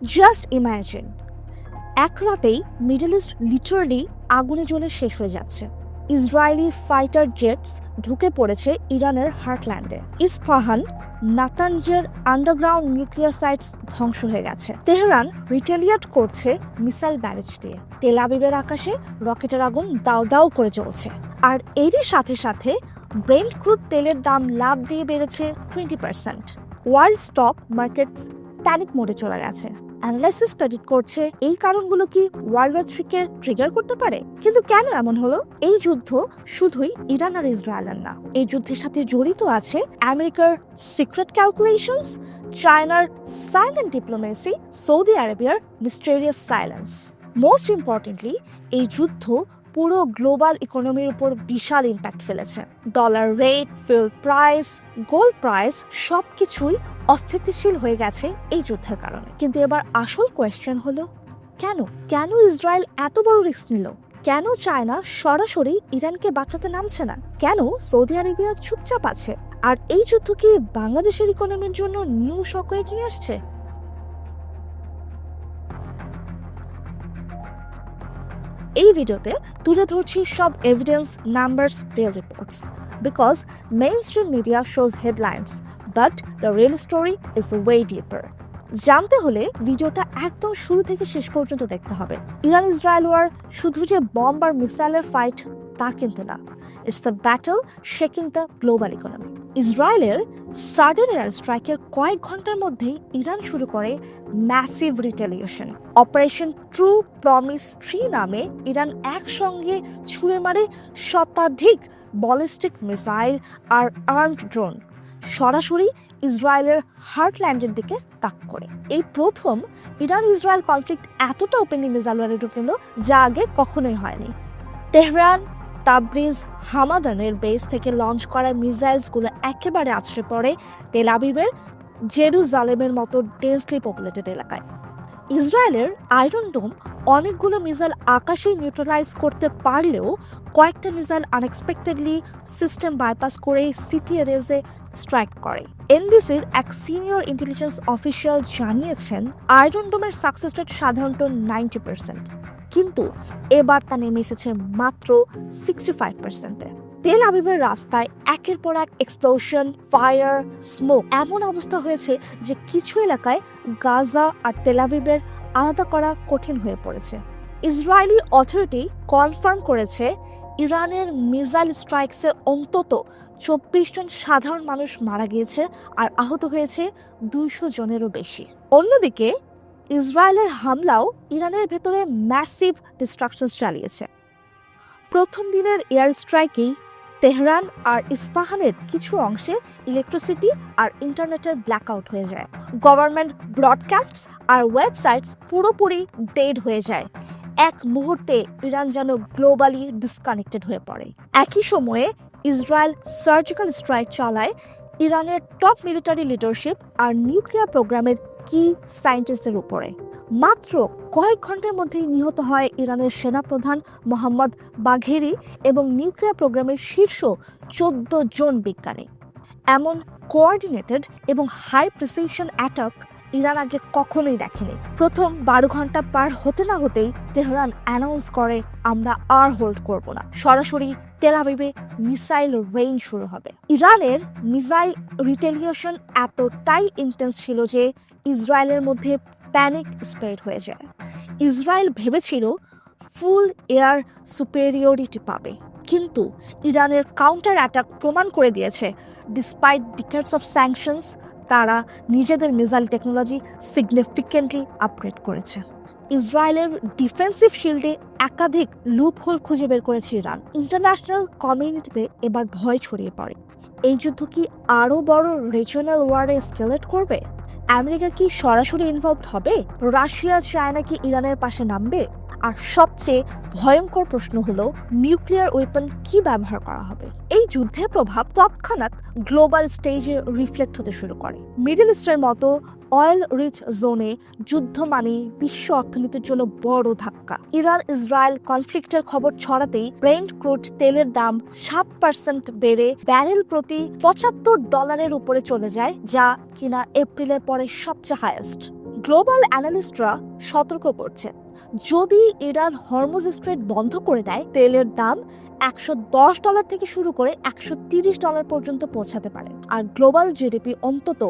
Just imagine এক রাতেই middle east literally আগুনে জ্বলে শেষ হয়ে যাচ্ছে। ইসরায়েলি ফাইটার জেটস ঢুকে পড়েছে ইরানের হার্টল্যান্ডে ইস্পাহান নাতানজের আন্ডারগ্রাউন্ড নিউক্লিয়ার সাইটস ধ্বংস হয়ে গেছে। তেহরান রিটেলিয়েট করছে মিসাইল ব্যারেজ দিয়ে। তেল আবিবের আকাশে রকেটের আগুন দাও দাও করে চলছে আর এরই সাথে সাথে ব্রেন্ট ক্রুড তেলের দাম লাভ দিয়ে বেড়েছে twenty percent world stock markets panic মোডে চলে গেছে। অ্যানালাইসিস প্রেডিক্ট করছে, এই কারণগুলো কি ওয়ার্ল্ড ওয়ার থ্রিকে ট্রিগার করতে পারে? কিন্তু কেন এমন হলো? এই যুদ্ধ শুধুই ইরান আর ইসরায়েলের না। এই যুদ্ধের সাথে জড়িত আছে আমেরিকার সিক্রেট ক্যালকুলেশনস চায়নার সাইলেন্ট ডিপ্লোমেসি সৌদি আরবিয়ার মিস্টেরিয়াস সাইলেন্স মোস্ট ইম্পর্টেন্টলি এই যুদ্ধ পুরো গ্লোবাল ইকোনমির উপর বিশাল ইম্প্যাক্ট ফেলেছে। Dollar rate fuel price gold price সবকিছুই অস্থিতিশীল হয়ে গেছে এই যুদ্ধের কারণে। কিন্তু এবার আসল কোয়েশ্চেন হলো, কেন? কেন ইসরায়েল এত বড় রিস্ক নিল? কেন চায়না সরাসরি ইরানকে বাঁচাতে নামছে না? কেন সৌদি আরবিয়া চুপচাপ আছে? আর এই যুদ্ধ কি বাংলাদেশের ইকোনমির জন্য নিউ শকওয়েভ নিয়ে আসছে? এই ভিডিওতে তুলে ধরছি সব evidence numbers real reports because mainstream media shows headlines but the real story is way deeper জানতে হলে ভিডিওটা একদম শুরু থেকে শেষ পর্যন্ত দেখতে হবে। ইরান ইসরায়েল ওয়ার শুধু যে বম্ব আর মিসাইলের ফাইট তা কিন্তু না। It's the battle shaking the global economy ইসরায়েলের সাডেন এয়ার স্ট্রাইকের কয়েক ঘণ্টার মধ্যেই ইরান শুরু করে massive retaliation operation true promise three নামে ইরান একসঙ্গে ছুঁড়ে মারে শতাধিক বলিস্টিক মিসাইল আর আর্মড ড্রোন সরাসরি ইসরায়েলের হার্টল্যান্ডের দিকে তাক করে। এই প্রথম ইরান ইসরায়েল কনফ্লিক্ট এতটা ওপেনলি মিসাইল ঢুকে যা আগে কখনোই হয়নি। তেহরান তাবরিজ হামাদানের বেস থেকে লঞ্চ করা মিসাইলসগুলো একেবারে আছড়ে পড়ে তেল আবিবের, জেরুজালেমের মতো ডেন্সলি পপুলেটেড এলাকায়। ইসরায়েলের আয়রন ডোম অনেকগুলো মিসাইল আকাশে নিউট্রালাইজ করতে পারলেও কয়েকটা মিসাইল আনএক্সপেক্টেডলি সিস্টেম বাইপাস করে সিটি এরেজে স্ট্রাইক করে। এনবিসির এক সিনিয়র ইন্টেলিজেন্স অফিসিয়াল জানিয়েছেন আয়রন ডোমের সাকসেস রেট সাধারণত নাইনটি পার্সেন্ট কিন্তু এবার তা নেমে এসেছে মাত্র সিক্সটি ফাইভ পার্সেন্টে তেল আবিবের রাস্তায় একের পর এক এক্সপ্লোশন ফায়ার স্মোক এমন অবস্থা হয়েছে যে কিছু এলাকায় গাজা আর তেল আবিবের আলাদা করা কঠিন হয়ে পড়েছে। ইসরায়েলি অথরিটি কনফার্ম করেছে ইরানের মিসাইল স্ট্রাইকসে অন্তত চব্বিশ জন সাধারণ মানুষ মারা গিয়েছে আর আহত হয়েছে দুইশো জনেরও বেশি। অন্যদিকে ইসরায়েলের হামলাও ইরানের ভেতরে ম্যাসিভ ডিস্ট্রাকশন চালিয়েছে। প্রথম দিনের এয়ার স্ট্রাইকেই তেহরান আর ইস্পাহানের কিছু অংশে ইলেকট্রিসিটি আর ইন্টারনেটের ব্ল্যাকআউট হয়ে যায়। গভর্নমেন্ট ব্রডকাস্ট আর ওয়েবসাইটস পুরোপুরি ডেড হয়ে যায়। এক মুহূর্তে ইরান যেন গ্লোবালি ডিসকানেক্টেড হয়ে পড়ে। একই সময়ে ইসরায়েল সার্জিক্যাল স্ট্রাইক চালায় ইরানের টপ মিলিটারি লিডারশিপ আর নিউক্লিয়ার প্রোগ্রামের কি সায়েন্টিস্টের উপরে? মাত্র কয়েক ঘণ্টার মধ্যেই নিহত হয় ইরানের সেনাপ্রধান মোহাম্মদ বাঘেরি এবং নিউক্লিয়ার প্রোগ্রামের শীর্ষ চোদ্দ জন বিজ্ঞানী। এমন কোঅর্ডিনেটেড এবং হাই প্রিসিশন অ্যাটাক ইরান আগে কখনোই দেখেনি। প্রথম বারো ঘণ্টা পার হতে না হতেই তেহরান অ্যানাউন্স করে, আমরা আর হোল্ড করব না। সরাসরি তেল আবিবে মিসাইল রেঞ্জ শুরু হবে। ইরানের মিসাইল রিটেলিয়েশন এতটাই ইন্টেন্স ছিল যে ইসরায়েলের মধ্যে প্যানিক স্প্রেড হয়ে যায়। ইসরায়েল ভেবেছিল ফুল এয়ার সুপেরিয়রিটি পাবে। কিন্তু ইরানের কাউন্টার অ্যাটাক প্রমাণ করে দিয়েছে ডিসপাইট ডিকেটস অফ স্যাংশনস তারা নিজেদের মিসাইল টেকনোলজি সিগনিফিকেন্টলি আপগ্রেড করেছে। ইসরায়েলের ডিফেন্সিভ শিল্ডে একাধিক লুপ হোল খুঁজে বের করেছে ইরান। ইন্টারন্যাশনাল কমিউনিটিতে এবার ভয় ছড়িয়ে পড়ে। এই যুদ্ধ কি আরও বড় রিজনাল ওয়ারে স্কেলেট করবে? আমেরিকা কি সরাসরি ইনভলভ হবে? রাশিয়া, চায়না কি ইরানের পাশে নামবে? আর সবচেয়ে ভয়ঙ্কর প্রশ্ন হলো নিউক্লিয়ার ওয়েপন কি ব্যবহার করা হবে? এই যুদ্ধের প্রভাব তৎক্ষণাৎ গ্লোবাল স্টেজে রিফ্লেক্ট হতে শুরু করে। মিডল ইস্টের মতো অয়েল রিচ জোনে যুদ্ধ মানে বিশ্ব অর্থনীতির জন্য বড় ধাক্কা। ইরান ইসরায়েল কনফ্লিক্টের খবর ছড়াতেই ব্রেন্ট ক্রুড তেলের দাম সাত পার্সেন্ট বেড়ে ব্যারেল প্রতি পঁচাত্তর ডলারের উপরে চলে যায়, যা কিনা এপ্রিলের পরে সবচেয়ে হায়েস্ট গ্লোবাল অ্যানালিস্টরা সতর্ক করছে যদি ইরান হরমুজ স্ট্রেট বন্ধ করে দেয়, তেলের দাম একশো দশ ডলার থেকে শুরু করে একশো তিরিশ ডলার পর্যন্ত পৌঁছাতে পারে। আর গ্লোবাল জিডিপি অন্তত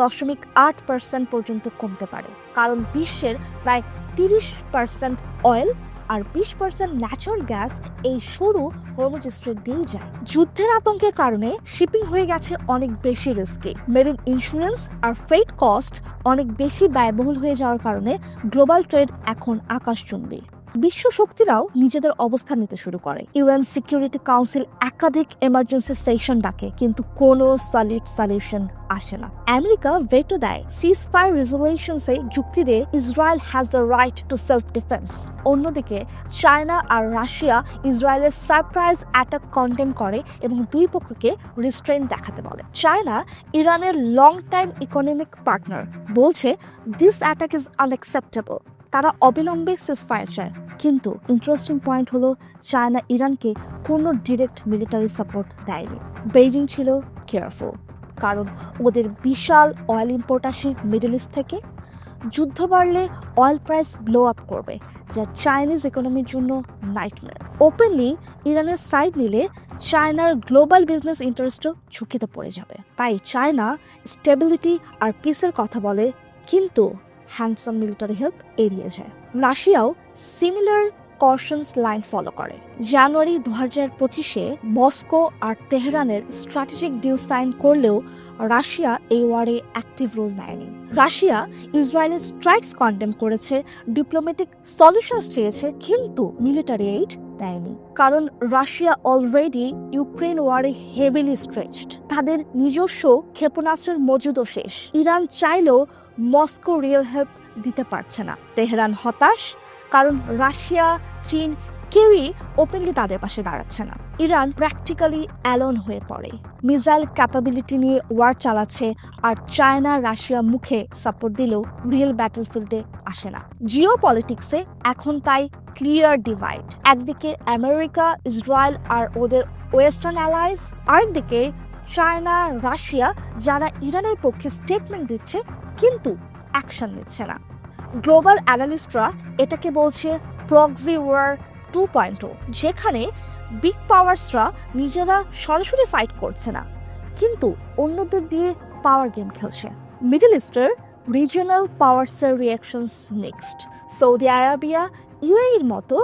দশমিক আট পার্সেন্ট পর্যন্ত কমতে পারে। কারণ বিশ্বের প্রায় তিরিশ পার্সেন্ট অয়েল আর বিশ পার্সেন্ট ন্যাচারাল গ্যাস এই সরু হরমুজ স্ট্রেট দিয়েই যায়। যুদ্ধের আতঙ্কের কারণে শিপিং হয়ে গেছে অনেক বেশি রিস্কি। মেরিন ইন্স্যুরেন্স আর ফ্রেট কস্ট অনেক বেশি ব্যয়বহুল হয়ে যাওয়ার কারণে গ্লোবাল ট্রেড এখন আকাশচুম্বী বিশ্ব শক্তিরাও নিজেদের অবস্থান নিতে শুরু করে। ইউএন সিকিউরিটি কাউন্সিল একাধিক এমার্জেন্সি সেশন ডাকে, কিন্তু কোনো সলিড সলিউশন আসে না। আমেরিকা ভেটো দেয় সিজ ফায়ার রেজলিউশনসে যুক্তি দিয়ে Israel has the right to self defence অন্যদিকে, চায়না আর রাশিয়া ইসরায়েলের সারপ্রাইজ অ্যাটাক কন্টেম করে এবং দুই পক্ষকে রিস্ট্রেন দেখাতে বলে। চায়না ইরানের লং টাইম ইকোনমিক পার্টনার বলছে দিস অ্যাটাক ইজ আনএক্সেপ্টেবল তারা অবিলম্বে সিজফায়ার চায়। কিন্তু ইন্টারেস্টিং পয়েন্ট হলো চায়না ইরানকে কোনো ডিরেক্ট মিলিটারি সাপোর্ট দেয়নি। বেইজিং ছিল কেয়ারফুল কারণ ওদের বিশাল অয়েল ইম্পোর্ট আসে মিডল ইস্ট থেকে। যুদ্ধ বাড়লে অয়েল প্রাইস ব্লো আপ করবে, যা চাইনিজ ইকোনমির জন্য নাইটমেয়ার ওপেনলি ইরানের সাইড নিলে চায়নার গ্লোবাল বিজনেস ইন্টারেস্টও ঝুঁকিতে পড়ে যাবে। তাই চায়না স্টেবিলিটি আর পিসের কথা বলে, কিন্তু হ্যান্ডসাম মিলিটারি হেল্প এড়িয়ে যায়। রাশিয়াও সিমিলার কশনস লাইন ফলো করে। জানুয়ারি দু হাজার পঁচিশে মস্কো আর তেহরানের স্ট্র্যাটেজিক ডিল সাইন করলেও রাশিয়া এই ওয়ারে অ্যাক্টিভ রোল নেয়নি। রাশিয়া ইসরায়েলের স্ট্রাইকস কন্ডেম করেছে ডিপ্লোম্যাটিক সলিউশনস চেয়েছে, কিন্তু মিলিটারি এইড দেয়নি। কারণ রাশিয়া অলরেডি ইউক্রেন ওয়ারে হেভিলি স্ট্রেচড তাদের নিজস্ব ক্ষেপণাস্ত্রের মজুদও শেষ। ইরান চাইলেও মস্কো রিয়েল হেল্প দিতে পারছে না। তেহরান হতাশ, কারণ রাশিয়া, চীন কেউই ওপেনলি তাদের পাশে দাঁড়াচ্ছে না। ইরান প্র্যাকটিক্যালি অ্যালন হয়ে পড়ে। মিসাইল ক্যাপাবিলিটি নিয়ে ওয়ার চালাচ্ছে আর চায়না রাশিয়া মুখে সাপোর্ট দিলেও রিয়েল ব্যাটলফিল্ডে আসে না। জিও পলিটিক্সে এখন তাই ক্লিয়ার ডিভাইড একদিকে আমেরিকা ইসরায়েল আর ওদের ওয়েস্টার্ন অ্যালাইজ আরেকদিকে চায়না রাশিয়া যারা ইরানের পক্ষে স্টেটমেন্ট দিচ্ছে কিন্তু অ্যাকশন নিচ্ছে না। গ্লোবাল অ্যানালিস্টরা এটাকে বলছে প্রক্সি ওয়ার টু পয়েন্ট যেখানে বিগ পাওয়ার্সরা নিজেরা সরাসরি ফাইট করছে না। কিন্তু অন্যদের দিয়ে পাওয়ার গেম খেলছে। মিডল ইস্টের রিজিওনাল পাওয়ার্সের রিয়াকশনস নেক্সট সৌদি আরাবিয়া ইউএইর মতো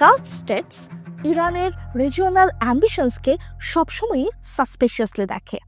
গালফ স্টেটস ইরানের রিজিওনাল অ্যাম্বিশনসকে সবসময়ই সাসপেশিয়াসলি দেখে।